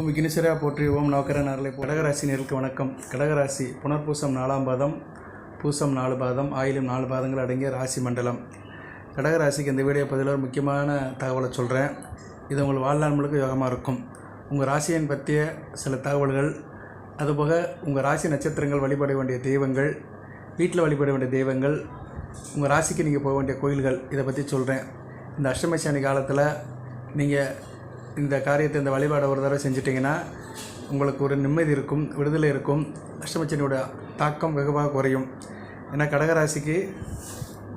பூமிக்கு விக்னேஸ்வரா போற்றி. ஓம் நவக்கர நாரலை கடகராசி நேருக்கு வணக்கம். கடகராசி புனர்பூசம் நாலாம் பாதம் பூசம் நாலு பாதம் ஆயிலும் நாலு பாதங்கள் அடங்கிய ராசி மண்டலம். கடகராசிக்கு இந்த வீடியோ பதிவில் ஒரு முக்கியமான தகவலை சொல்கிறேன் இது உங்கள் வாழ்நாள் முழுக்க யோகமாக இருக்கும். உங்கள் ராசியின் பற்றிய சில தகவல்கள் அதுபோக உங்கள் ராசி நட்சத்திரங்கள் வழிபட வேண்டிய தெய்வங்கள் வீட்டில் வழிபட வேண்டிய தெய்வங்கள் உங்கள் ராசிக்கு நீங்கள் போக வேண்டிய கோயில்கள் இதை பற்றி சொல்கிறேன் இந்த அஷ்டமசானி காலத்தில் நீங்கள் இந்த காரியத்தை இந்த வழிபாடை ஒரு தடவை செஞ்சிட்டிங்கன்னா உங்களுக்கு ஒரு நிம்மதி இருக்கும் விடுதலை இருக்கும் அஷ்டமச்சனியோட தாக்கம் வெகுவாக குறையும். ஏன்னா கடகராசிக்கு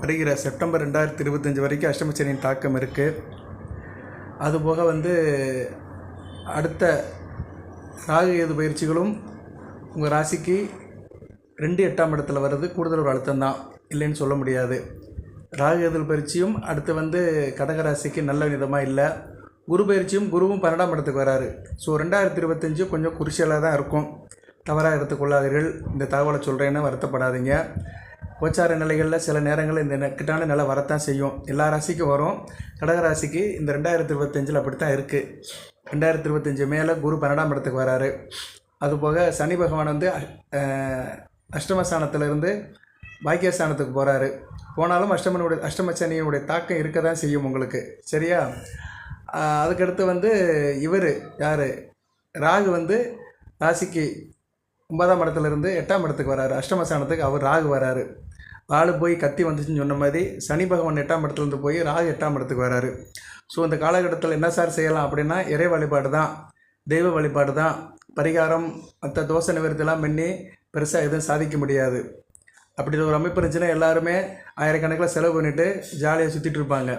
வருகிற செப்டம்பர் ரெண்டாயிரத்தி இருபத்தஞ்சி வரைக்கும் அஷ்டமச்சனியின் தாக்கம் இருக்குது அதுபோக வந்து அடுத்த ராகு கேது பயிற்சிகளும் உங்கள் ராசிக்கு ரெண்டு எட்டாம் இடத்துல வர்றது கூடுதல் ஒரு அழுத்தம் தான் இல்லைன்னு சொல்ல முடியாது. ராகு கேது பயிற்சியும் அடுத்து வந்து கடகராசிக்கு நல்ல விதமாக இல்லை. குரு பயிற்சியும் குருவும் பன்னெண்டாம் இடத்துக்கு வராரு. ஸோ ரெண்டாயிரத்தி இருபத்தஞ்சு கொஞ்சம் குருஷியலாக தான் இருக்கும். தவறாக எடுத்துக்கொள்ளாதீர்கள். இந்த தகவலை சொல்கிறேன்னு வருத்தப்படாதீங்க. கோச்சார நிலைகளில் சில நேரங்களில் இந்த நெக்கட்டான நிலை வரத்தான் செய்யும். எல்லா ராசிக்கும் வரும். கடகராசிக்கு இந்த ரெண்டாயிரத்தி இருபத்தஞ்சில் அப்படி தான் இருக்குது ரெண்டாயிரத்தி இருபத்தஞ்சி மேலே குரு பன்னெண்டாம் இடத்துக்கு வராரு. அதுபோக சனி பகவான் வந்து அஷ்டமஸ்தானத்திலிருந்து பாக்கியஸ்தானத்துக்கு போகிறாரு போனாலும் அஷ்டமனுடைய அஷ்டம சனியினுடைய தாக்கம் இருக்க தான் செய்யும் உங்களுக்கு. சரியா? அதுக்கடுத்து வந்து இவர் யார்? ராகு வந்து ராசிக்கு ஒன்பதாம் இடத்துலேருந்து எட்டாம் இடத்துக்கு வராரு. அஷ்டமஸ்தானத்துக்கு அவர் ராகு வராரு. ஆள் போய் கத்தி வந்துச்சுன்னு சொன்ன மாதிரி சனி பகவான் எட்டாம் இடத்துலேருந்து போய் ராகு எட்டாம் இடத்துக்கு வராரு. ஸோ இந்த காலகட்டத்தில் என்ன சார் செய்யலாம் அப்படின்னா இறை வழிபாடு தான் தெய்வ வழிபாடு தான். பரிகாரம் மற்ற தோசை நிவர்த்திலாம் பண்ணி பெருசாக எதுவும் சாதிக்க முடியாது. அப்படி ஒரு அமைப்பு இருந்துச்சுன்னா எல்லாருமே ஆயிரக்கணக்கில் செலவு பண்ணிவிட்டு ஜாலியாக சுற்றிட்டு இருப்பாங்க.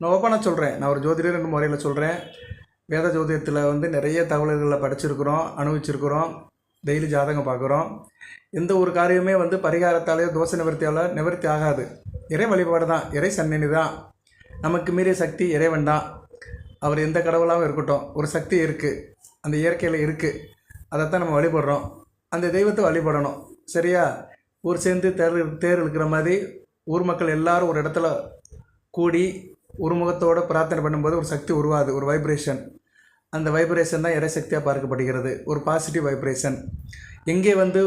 நான் ஓப்பனாக சொல்கிறேன் நான் ஒரு ஜோதிடர் என்ற முறையில் சொல்கிறேன் வேத ஜோதிடத்தில் வந்து நிறைய தகவல்களை படிச்சிருக்கிறோம் அனுபவிச்சிருக்கிறோம் டெய்லி ஜாதகம் பார்க்குறோம். எந்த ஒரு காரியமே வந்து பரிகாரத்தாலேயோ தோசை நிவர்த்தியால் நிவர்த்தி ஆகாது. இறை வழிபாடு தான். இறை சன்னதி தான். நமக்கு மீறிய சக்தி இறைவன் தான். அவர் எந்த கடவுளாகவும் இருக்கட்டும். ஒரு சக்தி இருக்குது அந்த இயற்கையில் இருக்குது அதைத்தான் நம்ம வழிபடுறோம். அந்த தெய்வத்தை வழிபடணும். சரியா? ஊர் சேர்ந்து தேர் தேர் இருக்கிற மாதிரி ஊர் மக்கள் எல்லாரும் ஒரு இடத்துல கூடி ஒரு முகத்தோடு பிரார்த்தனை பண்ணும்போது ஒரு சக்தி உருவாது ஒரு வைப்ரேஷன் அந்த வைப்ரேஷன் தான் இறைசக்தியாக பார்க்கப்படுகிறது. ஒரு பாசிட்டிவ் வைப்ரேஷன் எங்கே வந்து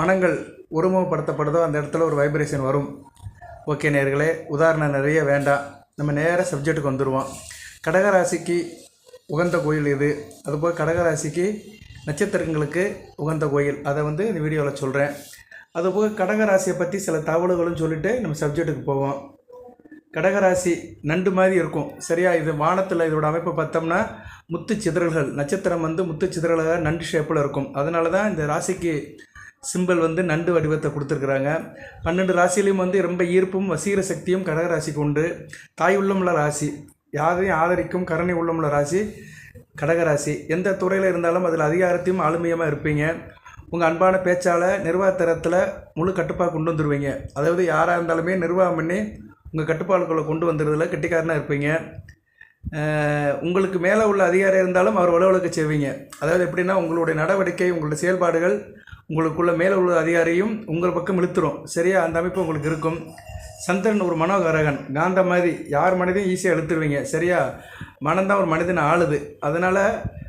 மனங்கள் ஒருமுகப்படுத்தப்படுதோ அந்த இடத்துல ஒரு வைப்ரேஷன் வரும். ஓகே நேர்களே உதாரணம் நிறைய வேண்டாம். நம்ம நேராக சப்ஜெக்ட்டுக்கு வந்துடுவோம் கடகராசிக்கு உகந்த கோயில் இது. அதுபோல் கடகராசிக்கு நட்சத்திரங்களுக்கு உகந்த கோயில். அதை வந்து இந்த வீடியோவில் சொல்கிறேன் அதுபோக கடகராசியை பற்றி சில தகவல்களும் சொல்லிவிட்டு நம்ம சப்ஜெக்ட்டுக்கு போவோம். கடகராசி நண்டு மாதிரி இருக்கும். சரியா? இது வானத்தில் இதோட அமைப்பை பார்த்தோம்னா முத்து சிதறல்கள். நட்சத்திரம் வந்து முத்து சிதறலாக நண்டு ஷேப்பில் இருக்கும். அதனால தான் இந்த ராசிக்கு சிம்பல் வந்து நண்டு வடிவத்தை கொடுத்துருக்குறாங்க. பன்னெண்டு ராசியிலையும் வந்து ரொம்ப ஈர்ப்பும் வசீர சக்தியும் கடகராசிக்கு உண்டு. தாய் உள்ளமுள்ள ராசி. யாரையும் ஆதரிக்கும் கருணை உள்ளமுள்ள ராசி கடகராசி. எந்த துறையில் இருந்தாலும் அதில் அதிகாரத்தையும் ஆளுமையமாக இருப்பீங்க. உங்கள் அன்பான பேச்சால் நிர்வாகத்தரத்தில் முழு கட்டுப்பாக கொண்டு வந்துடுவீங்க அதாவது யாராக இருந்தாலுமே நிர்வாகம் பண்ணி உங்கள் கட்டுப்பாடுகளை கொண்டு வந்துடுறதுல கெட்டிக்காரனாக இருப்பீங்க. உங்களுக்கு மேலே உள்ள அதிகாரி இருந்தாலும் அவர் உழவழுக்க செய்வீங்க. அதாவது எப்படின்னா உங்களுடைய நடவடிக்கை உங்களுடைய செயல்பாடுகள் உங்களுக்குள்ள மேலே உள்ள அதிகாரியும் உங்கள் பக்கம் இழுத்துரும். சரியா? அந்த அமைப்பு உங்களுக்கு இருக்கும். சந்திரன் ஒரு மனோகரகன். காந்த மாதிரி யார் மனதையும் ஈஸியாக இழுத்துருவீங்க. சரியா? மனம்தான் ஒரு மனிதனை ஆளுது. அதனால்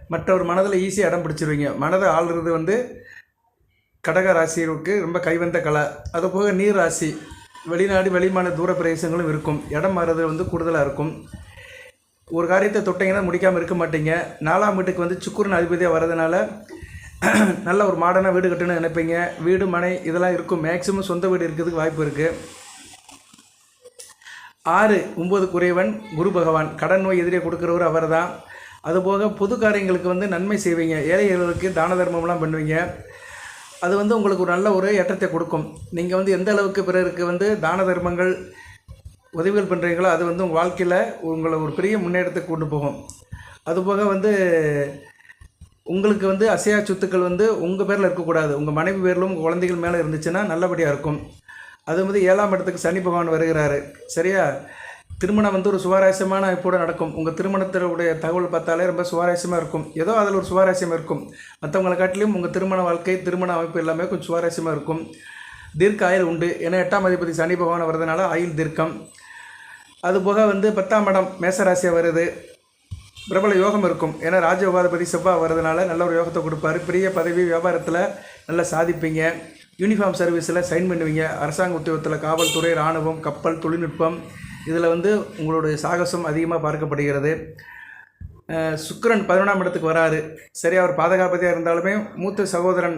மற்றவர் மனதில் ஈஸியாக இடம் பிடிச்சிருவீங்க. மனதை ஆளுறது வந்து கடக ராசிக்கு ரொம்ப கைவந்த கலை. அது போக நீர் ராசி. வெளிநாடு வெளிமான தூர பிரதேசங்களும் இருக்கும். இடம் மாறுறது வந்து கூடுதலாக இருக்கும். ஒரு காரியத்தை தொட்டிங்கன்னா முடிக்காமல் இருக்க மாட்டீங்க. நாலாம் வீட்டுக்கு வந்து சுக்குரன் அதிபதியாக வர்றதுனால நல்ல ஒரு மாடர்னாக வீடு கட்டணும்னு நினைப்பீங்க. வீடு மனை இதெல்லாம் இருக்கும். மேக்ஸிமம் சொந்த வீடு இருக்கிறதுக்கு வாய்ப்பு இருக்குது ஆறு ஒம்பது குறைவன் குரு பகவான். கடன் நோய் எதிரே கொடுக்குறவர் அவர் தான் அதுபோக பொது காரியங்களுக்கு வந்து நன்மை செய்வீங்க. ஏழைகளுக்கு தான தர்மம்லாம் பண்ணுவீங்க. அது வந்து உங்களுக்கு ஒரு நல்ல ஒரு ஏற்றத்தை கொடுக்கும். நீங்கள் வந்து எந்த அளவுக்கு பிறருக்கு வந்து தான தர்மங்கள் உதவிகள் பண்ணுறீங்களோ அது வந்து உங்கள் வாழ்க்கையில் உங்களை ஒரு பெரிய முன்னேற்றத்தை கொண்டு போகும். அதுபோக வந்து உங்களுக்கு வந்து அசையா சொத்துக்கள் வந்து உங்கள் பேரில் இருக்கக்கூடாது. உங்கள் மனைவி பேரிலும் உங்கள் குழந்தைகள் மேலே இருந்துச்சுன்னா நல்லபடியாக இருக்கும். அது வந்து ஏழாம் இடத்துக்கு சனி பகவான் வருகிறாரு. சரியா? திருமணம் வந்து ஒரு சுவாரஸ்யமான கூட நடக்கும். உங்கள் திருமணத்தினுடைய தகவல் பார்த்தாலே ரொம்ப சுவாரஸ்யமாக இருக்கும். ஏதோ அதில் ஒரு சுவாரஸ்யம் இருக்கும். மற்றவங்களை காட்டிலும் உங்கள் திருமண வாழ்க்கை திருமண அமைப்பு எல்லாமே கொஞ்சம் சுவாரஸ்யமாக இருக்கும். தீர்க்க ஆயுள் உண்டு. ஏன்னா எட்டாம் அதிபதி சனி பகவான் வர்றதுனால ஆயுள் தீர்க்கம். அதுபோக வந்து பத்தாம் இடம் மேசராசியாக வருது. பிரபல யோகம் இருக்கும். ஏன்னா ராஜயோகாதிபதி செவ்வாய் வர்றதுனால நல்ல ஒரு யோகத்தை கொடுப்பாரு. பெரிய பதவி வியாபாரத்தில் நல்லா சாதிப்பீங்க. யூனிஃபார்ம் சர்வீஸில் சைன் பண்ணுவீங்க. அரசாங்க உத்தியோகத்தில் காவல்துறை இராணுவம் கப்பல் தொழில்நுட்பம் இதில் வந்து உங்களுடைய சாகசம் அதிகமாக பார்க்கப்படுகிறது. சுக்கரன் பதினொன்றாம் இடத்துக்கு வராரு. சரி அவர் பாதுகாப்பதியாக இருந்தாலுமே மூத்த சகோதரன்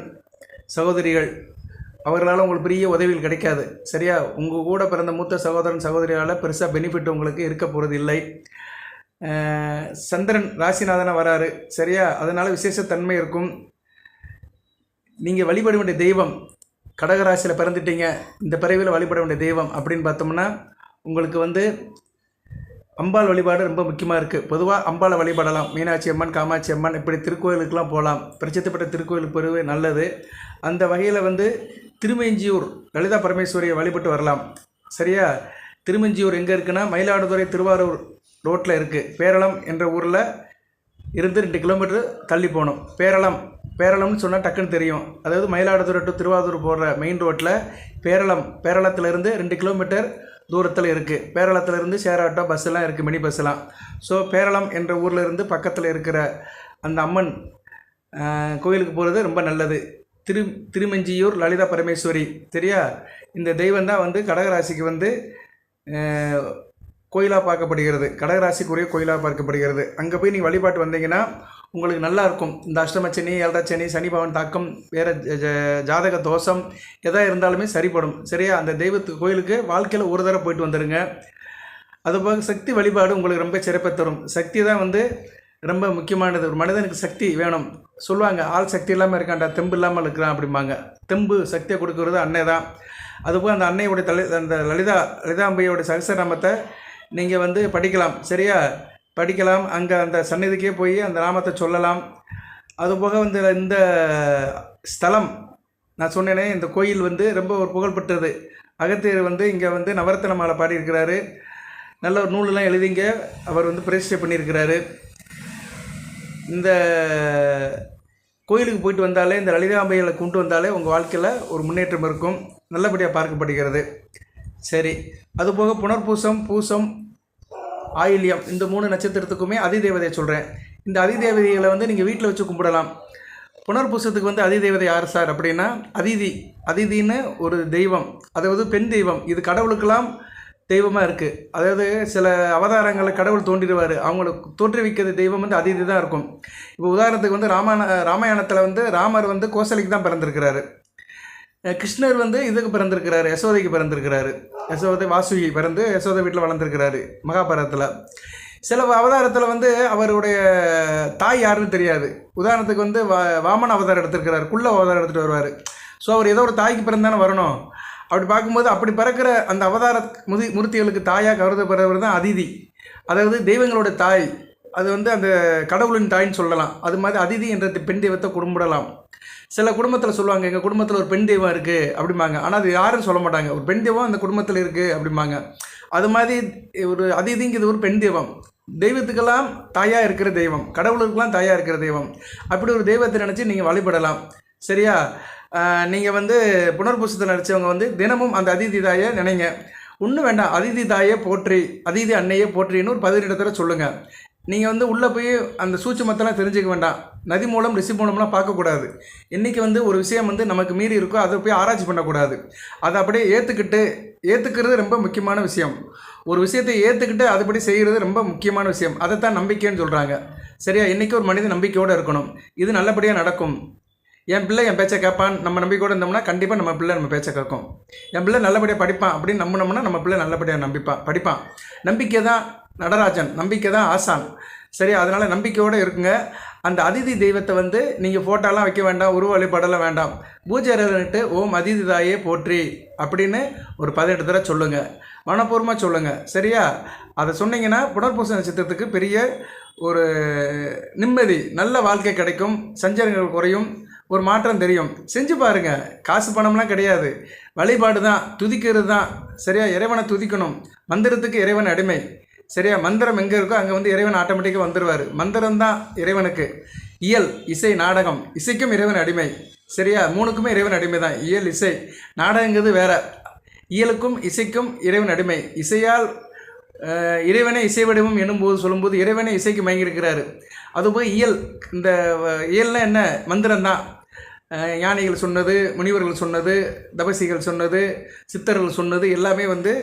சகோதரிகள் அவர்களால் உங்களுக்கு பெரிய உதவிகள் கிடைக்காது. சரியா உங்கள் கூட பிறந்த மூத்த சகோதரன் சகோதரியால் பெருசாக பெனிஃபிட் உங்களுக்கு இருக்க போகிறது இல்லை. சந்திரன் ராசிநாதனாக வராரு. சரியா அதனால் விசேஷத்தன்மை இருக்கும். நீங்கள் வழிபட வேண்டிய தெய்வம் கடகராசியில் பிறந்துட்டீங்க. இந்த பிறவியில் வழிபட வேண்டிய தெய்வம் அப்படின்னு பார்த்தோம்னா உங்களுக்கு வந்து அம்பாள் வழிபாடு ரொம்ப முக்கியமாக இருக்குது பொதுவாக அம்பாளை வழிபடலாம். மீனாட்சி அம்மன் காமாட்சி அம்மன் இப்படி திருக்கோயிலுக்கெலாம் போகலாம். பிரசித்தப்பட்ட திருக்கோயிலுக்கு பெறுவது நல்லது. அந்த வகையில் வந்து திருமெஞ்சியூர் லலிதா பரமேஸ்வரியை வழிபட்டு வரலாம். சரியா? திருமஞ்சியூர் எங்கே இருக்குன்னா மயிலாடுதுறை திருவாரூர் ரோட்டில் இருக்குது பேரளம் என்ற ஊரில் இருந்து ரெண்டு கிலோமீட்டர் தள்ளி போகணும். பேரளம். பேரளம்னு சொன்னால் டக்குன்னு தெரியும். அதாவது மயிலாடுதுறை டு திருவாரூர் போகிற மெயின் ரோட்டில் பேரளம் பேரளத்துலேருந்து ரெண்டு கிலோமீட்டர் தூரத்தில் இருக்குது பேரளத்துலேருந்து ஷேர் ஆட்டோ பஸ்ஸெல்லாம் இருக்குது மினி பஸ்ஸெல்லாம் ஸோ பேரளம் என்ற ஊரில் இருந்து பக்கத்தில் இருக்கிற அந்த அம்மன் கோயிலுக்கு போகிறது ரொம்ப நல்லது. திரு திருமஞ்சியூர் லலிதா பரமேஸ்வரி சரியா இந்த தெய்வம் தான் வந்து கடகராசிக்கு வந்து கோயிலாக பார்க்கப்படுகிறது. கடகராசிக்குரிய கோயிலாக பார்க்கப்படுகிறது. அங்கே போய் நீங்கள் வழிபாட்டு வந்தீங்கன்னா உங்களுக்கு நல்லா இருக்கும் இந்த அஷ்டம சனி சனி பவன் தாக்கம் வேறு ஜாதக தோஷம் எதாக இருந்தாலுமே சரிப்படும். சரியா? அந்த தெய்வத்து கோயிலுக்கு வாழ்க்கையில் ஒரு தடவை போயிட்டு வந்துடுங்க அதுபோக சக்தி வழிபாடு உங்களுக்கு ரொம்ப சிறப்பை தரும். சக்தி தான் வந்து ரொம்ப முக்கியமானது. ஒரு மனிதனுக்கு சக்தி வேணும். சொல்லுவாங்க ஆள் சக்தி இல்லாமல் இருக்காண்டா தெம்பு இல்லாமல் இருக்கிறான் அப்படிம்பாங்க. தெம்பு சக்தியை கொடுக்கறது அன்னை தான். அதுபோல் அந்த அன்னையுடைய தலை அந்த லலிதா லலிதாம்பையோடைய சகசநாமத்தை நீங்கள் வந்து படிக்கலாம். சரியா? படிக்கலாம் அங்கே அந்த சந்நிதிக்கே போய் அந்த நாமத்தை சொல்லலாம். அதுபோக வந்து இந்த ஸ்தலம் நான் சொன்னேனே இந்த கோயில் வந்து ரொம்ப ஒரு புகழ்பெற்றது அகத்தியர் வந்து இங்கே வந்து நவரத்தன மாலை பாடியிருக்கிறாரு. நல்ல ஒரு நூலெல்லாம் எழுதிங்க. அவர் வந்து பிரதிஷ்டை பண்ணியிருக்கிறாரு. இந்த கோயிலுக்கு போயிட்டு வந்தாலே இந்த லலிதாம்பைகளை கொண்டு வந்தாலே உங்கள் வாழ்க்கையில் ஒரு முன்னேற்றம் இருக்கும். நல்லபடியாக பார்க்கப்படுகிறது. சரி. அதுபோக புனர்பூசம் பூசம் ஆயில்யம் இந்த மூணு நட்சத்திரத்துக்குமே அதிதேவதையை சொல்கிறேன் இந்த அதிதேவதைகளை வந்து நீங்கள் வீட்டில் வச்சு கும்பிடலாம். புனர்பூசத்துக்கு வந்து அதிதேவதை யார் சார் அப்படின்னா அதிதி. அதிதின்னு ஒரு தெய்வம் அதாவது பெண் தெய்வம். இது கடவுளுக்கெல்லாம் தெய்வமாக இருக்குது அதாவது சில அவதாரங்களை கடவுள் தோன்றிடுவார். அவங்களுக்கு தோற்றுவிக்கிறது தெய்வம் வந்து அதிதி தான் இருக்கும். இப்போ உதாரணத்துக்கு வந்து ராமாயண ராமாயணத்தில் வந்து ராமர் வந்து கோசலிக்கு தான் பிறந்திருக்கிறாரு. கிருஷ்ணர் வந்து இதுக்கு பிறந்திருக்கிறாரு யசோதைக்கு பிறந்திருக்கிறாரு. யசோதை வாசுகி பிறந்து யசோதை வீட்டில் வளர்ந்துருக்கிறாரு மகாபாரதத்தில். சில அவதாரத்தில் வந்து அவருடைய தாய் யாருன்னு தெரியாது. உதாரணத்துக்கு வந்து வா வாமன அவதாரம் எடுத்திருக்கிறார் குள்ள அவதாரம் எடுத்துகிட்டு வருவார். ஸோ அவர் ஏதோ ஒரு தாய்க்கு பிறந்தானே வரணும். அப்படி பார்க்கும்போது அப்படி பிறக்கிற அந்த அவதார முதி மூர்த்திகளுக்கு தாயாக கருதப்படுறவர் தான் அதிதி. அதாவது தெய்வங்களோட தாய். அது வந்து அந்த கடவுளின் தாய்ன்னு சொல்லலாம். அது மாதிரி அதிதி என்ற பெண் தெய்வத்தை கும்பிடலாம். சில குடும்பத்தில் சொல்லுவாங்க எங்கள் குடும்பத்தில் ஒரு பெண் தெய்வம் இருக்குது அப்படிம்பாங்க. ஆனால் அது யாரும் சொல்ல மாட்டாங்க. ஒரு பெண் தெய்வம் அந்த குடும்பத்தில் இருக்குது அப்படிம்பாங்க. அது மாதிரி ஒரு அதிதிங்கிறது ஒரு பெண் தெய்வம். தெய்வத்துக்கெல்லாம் தாயாக இருக்கிற தெய்வம். கடவுளுக்கெல்லாம் தாயாக இருக்கிற தெய்வம். அப்படி ஒரு தெய்வத்தை நினச்சி நீங்கள் வழிபடலாம். சரியா? நீங்கள் வந்து புனர்பூசத்தை நினச்சவங்க வந்து தினமும் அந்த அதிதி தாயை நினைங்க. ஒன்றும் வேண்டாம். அதிதி தாயை போற்றி அதிதி அன்னையை போற்றின்னு ஒரு பதினெட்டு தடவை சொல்லுங்கள் நீங்கள் வந்து உள்ளே போய் அந்த சூட்சுமத்தெல்லாம் தெரிஞ்சுக்க வேண்டாம். நதி மூலம் ரிஷி மூலம்லாம் பார்க்கக்கூடாது. இன்றைக்கி வந்து ஒரு விஷயம் வந்து நமக்கு மீறி இருக்கோ அதை போய் ஆராய்ச்சி பண்ணக்கூடாது. அதை அப்படியே ஏற்றுக்கிட்டு ஏற்றுக்கிறது ரொம்ப முக்கியமான விஷயம். ஒரு விஷயத்தை ஏற்றுக்கிட்டு அதுபடி செய்கிறது ரொம்ப முக்கியமான விஷயம். அதைத்தான் நம்பிக்கைன்னு சொல்கிறாங்க சரியா? இன்றைக்கி ஒரு மனிதன் நம்பிக்கையோடு இருக்கணும். இது நல்லபடியாக நடக்கும். என் பிள்ளை என் பேச்சை கேட்பான். நம்ம நம்பிக்கையோடு இருந்தோம்னா கண்டிப்பாக நம்ம பிள்ளை நம்ம பேச்சை கேட்கும். என் பிள்ளை நல்லபடியாக படிப்பான் அப்படின்னு நம்பினோம்னா நம்ம பிள்ளை நல்லபடியாக நம்பிப்பான் படிப்பான். நம்பிக்கை தான் நடராஜன். நம்பிக்கை தான் ஆசான். சரி அதனால் நம்பிக்கையோடு இருக்குங்க. அந்த அதிதி தெய்வத்தை வந்து நீங்கள் ஃபோட்டோலாம் வைக்க வேண்டாம் உருவ வழிபாடெல்லாம் வேண்டாம். பூஜை அறையிட்டு ஓம் அதிதி தாயே போற்றி அப்படின்னு ஒரு பதினெட்டு தடவை சொல்லுங்கள் மனப்பூர்வமாக சொல்லுங்கள் சரியா? அதை சொன்னீங்கன்னா புனர்பூச நட்சத்திரத்துக்கு பெரிய ஒரு நிம்மதி நல்ல வாழ்க்கை கிடைக்கும். சஞ்சலங்கள் குறையும். ஒரு மாற்றம் தெரியும். செஞ்சு பாருங்கள் காசு பணம்லாம் கிடையாது. வழிபாடு தான். துதிக்கிறது தான். சரியா? இறைவனை துதிக்கணும். மந்திரத்துக்கு இறைவன் அடிமை. சரியா? மந்திரம் எங்கே இருக்கோ அங்கே வந்து இறைவன் ஆட்டோமேட்டிக்காக வந்துடுவார் மந்திரம் தான் இறைவனுக்கு. இயல் இசை நாடகம். இசைக்கும் இறைவன் அடிமை. சரியா? மூணுக்குமே இறைவன் அடிமை தான். இயல் இசை. நாடகங்கிறது வேற. இயலுக்கும் இசைக்கும் இறைவன் அடிமை. இசையால் இறைவனை இசை வடிவம் என்னும்போது சொல்லும்போது இறைவனை இசைக்கு மயங்கியிருக்கிறாரு. அதுபோல் இயல் இந்த இயல்னால் இயல்னா என்ன? மந்திரம் தான். யானைகள் சொன்னது முனிவர்கள் சொன்னது தபசிகள் சொன்னது சித்தர்கள் சொன்னது எல்லாமே வந்து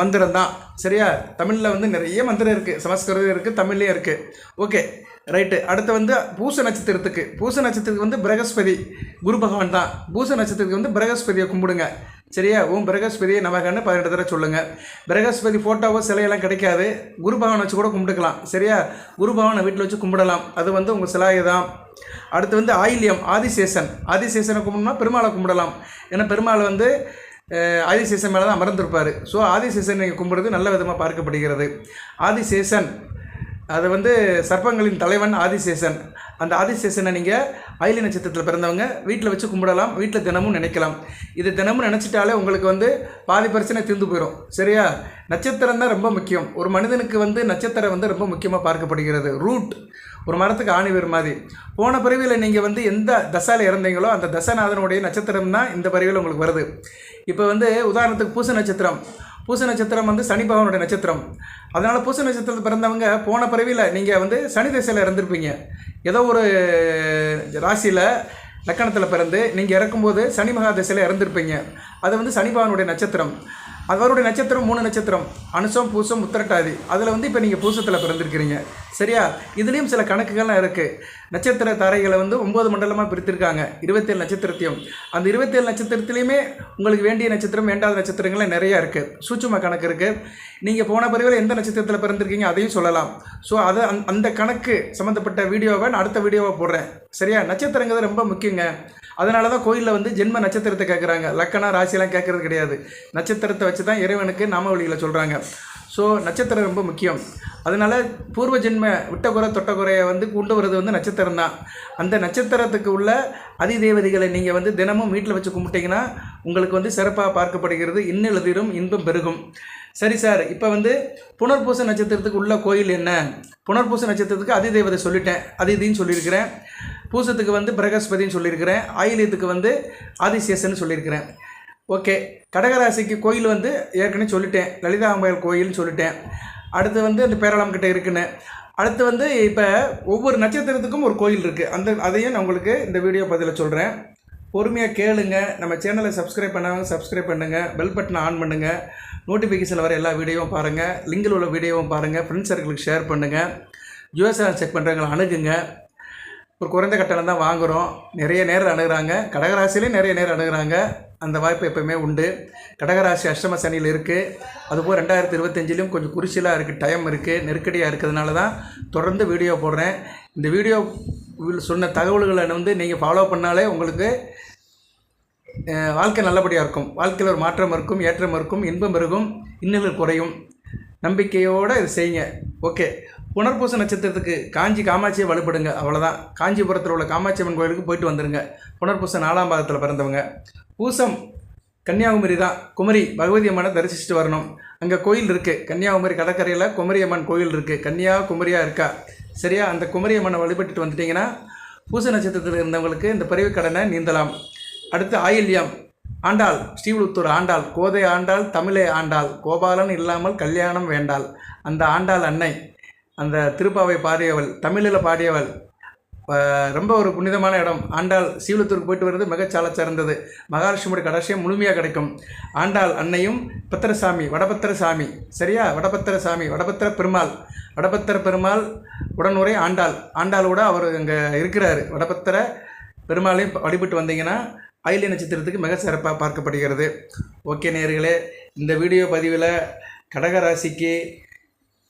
மந்திரம் தான் சரியா? தமிழில் வந்து நிறைய மந்திரம் இருக்குது சமஸ்கிருதம் இருக்குது தமிழ்லேயும் இருக்குது ஓகே ரைட்டு அடுத்து வந்து பூச நட்சத்திரத்துக்கு. பூச நட்சத்திரத்துக்கு வந்து பிரகஸ்பதி குரு பகவான் தான். பூச நட்சத்திரத்துக்கு வந்து பிரகஸ்பதியை கும்பிடுங்க. சரியா? ஓம் பிரகஸ்பதியை நமகன்னு பதினெட்டு தடவை சொல்லுங்கள் பிரகஸ்பதி ஃபோட்டோவோ சிலையெல்லாம் கிடைக்காது. குரு பகவான் வச்சு கூட கும்பிட்டுக்கலாம். சரியா? குரு பகவானை வீட்டில் வச்சு கும்பிடலாம். அது வந்து உங்கள் சிலாயை தான். அடுத்து வந்து ஆயில்யம் ஆதிசேஷன். ஆதிசேஷனை கும்பிடணும்னா பெருமாளை கும்பிடலாம். ஏன்னா பெருமாள் வந்து ஆதிசேஷன் மேலே தான் அமர்ந்திருப்பார். ஸோ ஆதிசேஷன் நீங்கள் கும்பிடுறது நல்ல விதமாக பார்க்கப்படுகிறது. ஆதிசேஷன் அது வந்து சர்ப்பங்களின் தலைவன் ஆதிசேஷன் அந்த ஆதிசேஷனை நீங்கள் ஆயிலி நட்சத்திரத்தில் பிறந்தவங்க வீட்டில் வச்சு கும்பிடலாம் வீட்டில் தினமும் நினைக்கலாம். இது தினமும் நினச்சிட்டாலே உங்களுக்கு வந்து பாதி பிரச்சனை தீர்ந்து போயிடும் சரியா? நட்சத்திரம் தான் ரொம்ப முக்கியம். ஒரு மனிதனுக்கு வந்து நட்சத்திரம் வந்து ரொம்ப முக்கியமாக பார்க்கப்படுகிறது. ரூட் ஒரு மரத்துக்கு ஆணி வேறு மாதிரி. போன பிறவியில் நீங்கள் வந்து எந்த தசாவில் இறந்தீங்களோ அந்த தசநாதனுடைய நட்சத்திரம் தான் இந்த பிறவியில் உங்களுக்கு வருது. இப்போ வந்து உதாரணத்துக்கு பூச நட்சத்திரம். பூச நட்சத்திரம் வந்து சனி பகவானுடைய நட்சத்திரம். அதனால் பூச நட்சத்திரத்தில் பிறந்தவங்க போன பிறவியில் நீங்கள் வந்து சனி திசையில் இறந்துருப்பீங்க ஏதோ ஒரு ராசியில் லக்கணத்தில் பிறந்து நீங்கள் இறக்கும்போது சனி மகா திசையில் இறந்துருப்பீங்க அது வந்து சனி பகவானுடைய நட்சத்திரம். அவருடைய நட்சத்திரம் மூணு நட்சத்திரம். அனுசம் பூசம் உத்திரட்டாதி. அதில் வந்து இப்போ நீங்கள் பூசத்தில் பிறந்திருக்கிறீங்க. சரியா? இதுலேயும் சில கணக்குகள்லாம் இருக்குது நட்சத்திர தாரைகளை வந்து ஒம்பது மண்டலமாக பிரித்திருக்காங்க. இருபத்தேழு நட்சத்திரத்தையும். அந்த இருபத்தேழு நட்சத்திரத்துலேயுமே உங்களுக்கு வேண்டிய நட்சத்திரம் வேண்டாத நட்சத்திரங்கள்லாம் நிறையா இருக்குது சூட்சும கணக்கு இருக்குது நீங்கள் போன பிறவில் எந்த நட்சத்திரத்தில் பிறந்திருக்கீங்க அதையும் சொல்லலாம். ஸோ அதை அந் அந்த கணக்கு சம்மந்தப்பட்ட வீடியோவை நான் அடுத்த வீடியோவை போடுறேன். சரியா? நட்சத்திரங்கிறது ரொம்ப முக்கியங்க. அதனால தான் கோயிலில் வந்து ஜென்ம நட்சத்திரத்தை கேட்குறாங்க லக்கணம் ராசிலாம் கேட்குறது கிடையாது. நட்சத்திரத்தை வச்சு தான் இறைவனுக்கு நாம வழியில் சொல்கிறாங்க ஸோ நட்சத்திரம் ரொம்ப முக்கியம். அதனால் பூர்வ ஜென்ம விட்டகுறை தொட்டகுறையை வந்து கொண்டு வர்றது வந்து நட்சத்திரம் தான். அந்த நட்சத்திரத்துக்கு உள்ள அதிதேவதைகளை நீங்கள் வந்து தினமும் வீட்டில் வச்சு கும்பிட்டீங்கன்னா உங்களுக்கு வந்து சிறப்பாக பார்க்கப்படுகிறது. இன்னெழுதிரும் இன்பம் பெருகும். சரி சார் இப்போ வந்து புனர்பூச நட்சத்திரத்துக்கு உள்ள கோயில் என்ன? புனர்பூச நட்சத்திரத்துக்கு அதிதேவதை சொல்லிட்டேன். அதிதின்னு சொல்லியிருக்கிறேன். பூசத்துக்கு வந்து பிரகஸ்பதின்னு சொல்லியிருக்கிறேன். ஆயிலியத்துக்கு வந்து ஆதிசேஷன் சொல்லியிருக்கிறேன். ஓகே கடகராசிக்கு கோயில் வந்து ஏற்கனவே சொல்லிட்டேன். லலிதா அம்பாள் கோயில்னு சொல்லிட்டேன். அடுத்து வந்து அந்த பேரளம் கிட்ட இருக்குன்னு. அடுத்து வந்து இப்போ ஒவ்வொரு நட்சத்திரத்துக்கும் ஒரு கோயில் இருக்குது அந்த அதையும் நான் உங்களுக்கு இந்த வீடியோ பதில சொல்கிறேன் பொறுமையாக கேளுங்க. நம்ம சேனலை சப்ஸ்கிரைப் பண்ணாங்க. சப்ஸ்கிரைப் பண்ணுங்கள் பெல் பட்டனை ஆன் பண்ணுங்கள் நோட்டிஃபிகேஷன் வர எல்லா வீடியோவும் பாருங்கள் லிங்கில் உள்ள வீடியோவும் பாருங்கள் ஃப்ரெண்ட்ஸ் சர்க்கிளுக்கு ஷேர் பண்ணுங்கள் யூஎஸ்ஆர் செக் பண்ணுறவங்களை அணுகுங்க. ஒரு குறைந்த கட்டணம் தான் வாங்குகிறோம் நிறைய நேரம் அணுகிறாங்க. கடகராசிலையும் நிறைய நேரம் அணுகுறாங்க. அந்த வாய்ப்பு எப்பவுமே உண்டு. கடகராசி அஷ்டம சனியில் இருக்குது அதுபோல் ரெண்டாயிரத்தி இருபத்தஞ்சிலும் கொஞ்சம் குறிச்சலாக இருக்குது டைம் இருக்குது நெருக்கடியாக இருக்கிறதுனால தான் தொடர்ந்து வீடியோ போடுறேன். இந்த வீடியோ சொன்ன தகவல்களை வந்து நீங்கள் ஃபாலோ பண்ணாலே உங்களுக்கு வாழ்க்கை நல்லபடியாக இருக்கும். வாழ்க்கையில் ஒரு மாற்றம் இருக்கும் ஏற்றம் இருக்கும் இன்பம் இருக்கும் இன்னல்கள் குறையும். நம்பிக்கையோடு இது செய்யுங்க. ஓகே. புனர்பூச நட்சத்திரத்துக்கு காஞ்சி காமாட்சியை வலுப்படுங்க. அவ்வளோதான் காஞ்சிபுரத்தில் உள்ள காமாட்சி அம்மன் கோயிலுக்கு போயிட்டு வந்துடுங்க புனர்பூச நாலாம் பாதத்தில் பிறந்தவங்க. பூசம் கன்னியாகுமரி தான் குமரி பகவதி அம்மனை தரிசிச்சுட்டு வரணும். அங்கே கோயில் இருக்குது கன்னியாகுமரி கடற்கரையில் குமரி அம்மன் கோயில் இருக்குது கன்னியாகுமரியாக இருக்கா? சரியா? அந்த குமரி அம்மனை வழிபட்டுட்டு வந்துட்டிங்கன்னா பூச நட்சத்திரத்தில் இருந்தவங்களுக்கு இந்த பிறவி கடனை நீந்தலாம். அடுத்து ஆயில்யம். ஆண்டாள் ஸ்ரீவிழுத்தூர் ஆண்டாள் கோதை ஆண்டாள் தமிழே ஆண்டாள் கோபாலன் இல்லாமல் கல்யாணம் வேண்டாள். அந்த ஆண்டாள் அன்னை அந்த திருப்பாவை பாடியவள் தமிழில் பாடியவள் ரொம்ப ஒரு புனிதமான இடம். ஆண்டாள் சீவலத்தூருக்கு போயிட்டு வர்றது மிகச்சால சிறந்தது. மகாலட்சுமியோட கடைசியம் முழுமையாக கிடைக்கும். ஆண்டாள் அன்னையும் பத்திரசாமி வடபத்திரசாமி. சரியா? வடபத்திரசாமி வடபத்திர பெருமாள். வடபத்திர பெருமாள் உடனுரை ஆண்டாள். ஆண்டாளோட அவர் அங்கே இருக்கிறார். வடபத்திர பெருமாளையும் வழிபட்டு வந்தீங்கன்னா அயிலை நட்சத்திரத்துக்கு மிக சிறப்பாக பார்க்கப்படுகிறது. ஓகே நேர்களே இந்த வீடியோ பதிவில் கடகராசிக்கு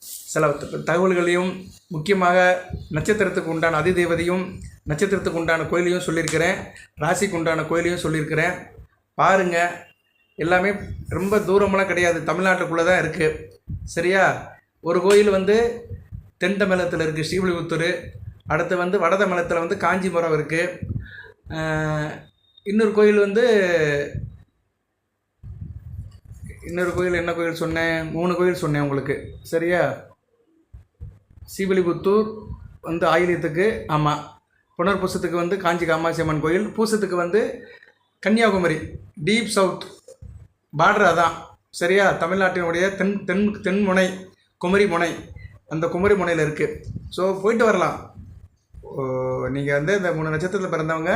சில தகவல்களையும் முக்கியமாக நட்சத்திரத்துக்கு உண்டான அதிதேவதையும் நட்சத்திரத்துக்கு உண்டான கோயிலையும் சொல்லியிருக்கிறேன். ராசிக்கு உண்டான கோயிலையும் சொல்லியிருக்கிறேன். பாருங்கள் எல்லாமே ரொம்ப தூரமெல்லாம் கிடையாது. தமிழ்நாட்டுக்குள்ளே தான் இருக்குது சரியா? ஒரு கோயில் வந்து தென் தமிழகத்தில் இருக்குது ஸ்ரீவில்லிபுத்தூர். அடுத்து வந்து வட தமிழகத்தில் வந்து காஞ்சிபுரம் இருக்குது இன்னொரு கோயில் வந்து இன்னொரு கோயில் என்ன கோயில் சொன்னேன்? மூணு கோயில் சொன்னேன் உங்களுக்கு. சரியா? ஸ்ரீவில்லிபுத்தூர் வந்து ஆயிலியத்துக்கு ஆமாம் புனர்பூசத்துக்கு வந்து காஞ்சி காமாட்சி அம்மன் கோயில். பூசத்துக்கு வந்து கன்னியாகுமரி டீப் சவுத் பார்டர் அதான். சரியா? தமிழ்நாட்டினுடைய தென் தென் தென்முனை குமரி முனை. அந்த குமரி முனையில் இருக்குது ஸோ போயிட்டு வரலாம். நீங்கள் வந்து இந்த மூணு நட்சத்திரத்தில் பிறந்தவங்க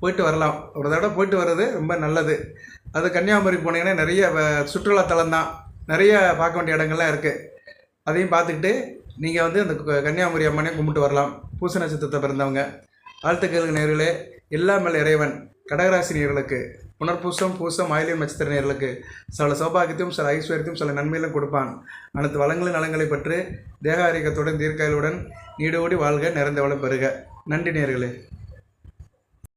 போயிட்டு வரலாம். ஒரு தடவை போயிட்டு வர்றது ரொம்ப நல்லது. அது கன்னியாகுமரி போனீங்கன்னா நிறைய வ- சுற்றுலாத்தலம் தான். நிறைய பார்க்க வேண்டிய இடங்கள்லாம் இருக்குது அதையும் பார்த்துக்கிட்டு நீங்கள் வந்து அந்த கன்னியாகுமரி அம்மனையும் கும்பிட்டு வரலாம். பூச நட்சத்திரத்தை பிறந்தவங்க. வாழ்த்துக்கள் நேர்களே. எல்லாம் இறைவன். கடகராசி நேர்களுக்கு புனர்பூசம் பூசம் ஆயிலியம் நட்சத்திர நேர்களுக்கு சில சௌபாகியத்தையும் சில ஐஸ்வர்யத்தையும் சில நன்மையிலும் கொடுப்பான். அனைத்து வளங்களும் நலங்களை பெற்று தேக ஆரோக்கியத்துடன் தீர்க்காயலுடன் நீடோடி வாழ்க நிறைந்த வளம் பெறுக நன்றி நேர்களே.